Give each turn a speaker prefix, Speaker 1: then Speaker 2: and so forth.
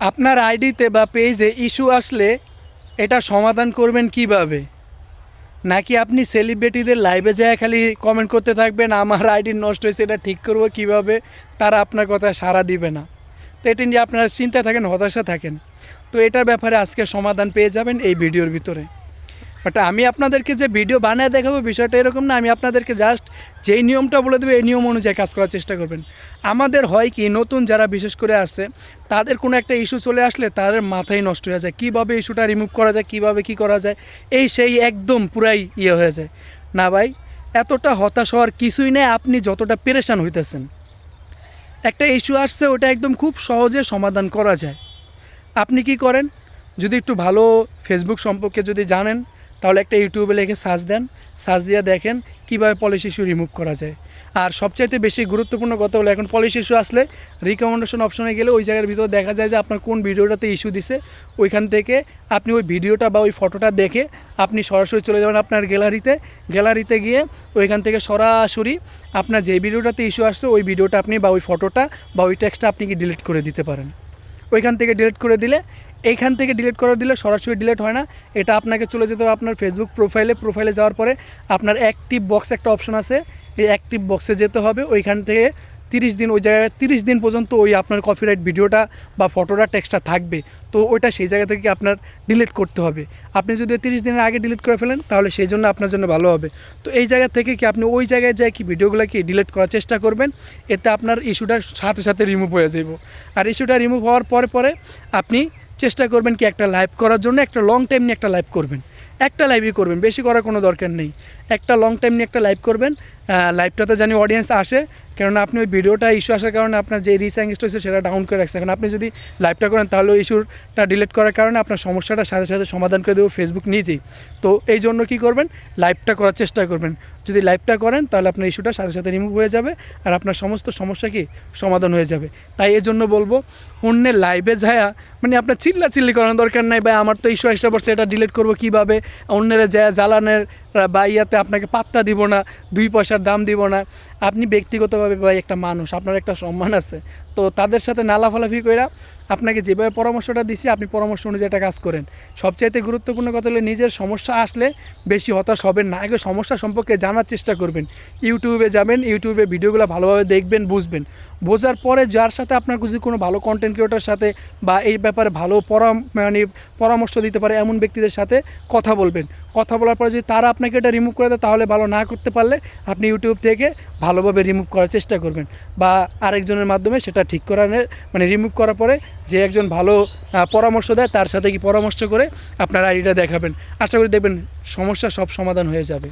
Speaker 1: আপনার আইডিতে বা পেজে ইস্যু আসলে এটা সমাধান করবেন কীভাবে? নাকি আপনি সেলিব্রিটিদের লাইভে যায় খালি কমেন্ট করতে থাকবেন, আমার আইডি নষ্ট হয়েছে, এটা ঠিক করব কীভাবে? তারা আপনার কথা সাড়া দিবে না। তো এটা নিয়ে আপনারা চিন্তা থাকেন হতাশা থাকেন। তো এটার ব্যাপারে আজকে সমাধান পেয়ে যাবেন এই ভিডিওর ভিতরে। বাট আমি আপনাদেরকে যে ভিডিও বানিয়ে দেখাবো বিষয়টা এরকম না, আমি আপনাদেরকে জাস্ট যেই নিয়মটা বলে দেবো, এই নিয়ম অনুযায়ী কাজ করার চেষ্টা করবেন। আমাদের হয় কি, নতুন যারা বিশেষ করে আসছে, তাদের কোনো একটা ইস্যু চলে আসলে তাদের মাথায় নষ্ট হয়ে যায়। কীভাবে ইস্যুটা রিমুভ করা যায়, কীভাবে কী করা যায়, এই সেই একদম পুরাই ইয়ে হয়ে যায়। না ভাই, এতটা হতাশ হওয়ার কিছুই নেই, আপনি যতটা পেরেশান হইতেছেন। একটা ইস্যু আসছে, ওটা একদম খুব সহজে সমাধান করা যায়। আপনি কি করেন? যদি একটু ভালো ফেসবুক সম্পর্কে যদি জানেন তাহলে একটা ইউটিউবে লিখে সার্চ দেন সার্চ দিয়ে দেখেন কীভাবে পলিশ ইস্যু রিমুভ করা যায়। আর সবচাইতে বেশি গুরুত্বপূর্ণ কথা হলো, এখন পলিশ ইস্যু আসলে রিকমেন্ডেশন অপশনে গেলে ওই জায়গার ভিতরে দেখা যায় যে আপনার কোন ভিডিওটাতে ইস্যু দিছে, ওইখান থেকে আপনি ওই ভিডিওটা বা ওই ফটোটা দেখে আপনি সরাসরি চলে যাবেন আপনার গ্যালারিতে গ্যালারিতে গিয়ে ওইখান থেকে সরাসরি আপনার যে ভিডিওটাতে ইস্যু আসছে, ওই ভিডিওটা আপনি বা ওই ফটোটা বা ওই টেক্সটটা আপনি কি ডিলিট করে দিতে পারেন। ওইখান থেকে ডিলিট করে দিলে এইখান থেকে ডিলিট করে দিলে সরাসরি ডিলিট হয় না। এটা আপনাকে চলে যেতে হবে আপনার ফেসবুক প্রোফাইলে প্রোফাইলে যাওয়ার পরে আপনার অ্যাক্টিভ বক্স একটা অপশন আছে। এই অ্যাক্টিভ বক্সে যেতে হবে। ওইখান থেকে তিরিশ দিন, ওই জায়গায় তিরিশ দিন পর্যন্ত ওই আপনার কপিরাইট ভিডিওটা বা ফটোটা টেক্সটটা থাকবে। তো ওইটা সেই জায়গা থেকে আপনার ডিলিট করতে হবে। আপনি যদি তিরিশ দিনের আগে ডিলিট করে ফেলেন, তাহলে সেই জন্য আপনার জন্য ভালো হবে। তো এই জায়গা থেকে কি আপনি ওই জায়গায় যায় কি ভিডিওগুলো কি ডিলিট করার চেষ্টা করবেন, এতে আপনার ইস্যুটা সাথে সাথে রিমুভ হয়ে যাব আর ইস্যুটা রিমুভ হওয়ার পরে পরে আপনি চেষ্টা করবেন কি একটা লাইভ করার জন্য একটা লং টাইম নিয়ে একটা লাইভ করবেন। একটা লাইভই করবেন, বেশি করার কোনো দরকার নেই। একটা লং টাইম নিয়ে একটা লাইভ করবেন লাইভটাতে জানি অডিয়েন্স আসে, কেননা আপনি ওই ভিডিওটা ইস্যু আসার কারণে আপনার যে অ্যাঙ্গেজটা হয়েছে সেটা ডাউন করে রাখছে এখন আপনি যদি লাইভটা করেন, তাহলে ওই ইস্যুটা ডিলিট করার কারণে আপনার সমস্যাটা সাথে সাথে সমাধান করে দেবো ফেসবুক নিজেই। তো এই জন্য কী করবেন লাইভটা করার চেষ্টা করবেন। যদি লাইভটা করেন, তাহলে আপনার ইস্যুটা সাথে সাথে রিমুভ হয়ে যাবে, আর আপনার সমস্ত সমস্যা কি? সমাধান হয়ে যাবে। তাই এই জন্য বলব, অন্যের লাইভে যায়া মানে আপনার চিল্লা চিল্লি করানোর দরকার নাই বা আমার তো ইস্যু আসতে পারছে এটা ডিলিট করব কীভাবে? অন্যের জ্বালানের বা ইয়াতে আপনাকে পাত্তা দিব না, দুই পয়সার দাম দিব না। আপনি ব্যক্তিগতভাবে ভাই একটা মানুষ, আপনার একটা সম্মান আছে। তো তাদের সাথে নালাফালাফি কইরা আপনাকে যেভাবে পরামর্শটা দিছি, আপনি পরামর্শ অনুযায়ী একটা কাজ করেন। সবচাইতে গুরুত্বপূর্ণ কথা হলো, নিজের সমস্যা আসলে বেশি হতাশ হবেন না। আগে সমস্যা সম্পর্কে জানার চেষ্টা করবেন। ইউটিউবে যাবেন, ইউটিউবে ভিডিওগুলো ভালোভাবে দেখবেন, বুঝবেন। বোঝার পরে যার সাথে আপনার যদি কোনো ভালো কন্টেন্ট ক্রিয়েটার সাথে বা এই ব্যাপারে ভালো পরাম মানে পরামর্শ দিতে পারে, এমন ব্যক্তিদের সাথে কথা বলবেন। কথা বলার পরে যদি তারা আপনাকে এটা রিমুভ করে দেয়, তাহলে ভালো না করতে পারলে আপনি ইউটিউব থেকে ভালোভাবে রিমুভ করার চেষ্টা করবেন বা আরেকজনের মাধ্যমে সেটা ঠিক করা মানে রিমুভ করার পরে যে একজন ভালো পরামর্শ দেয়, তার সাথে কি পরামর্শ করে আপনার আইডিটা দেখাবেন। আশা করি দেখবেন সমস্যা সব সমাধান হয়ে যাবে।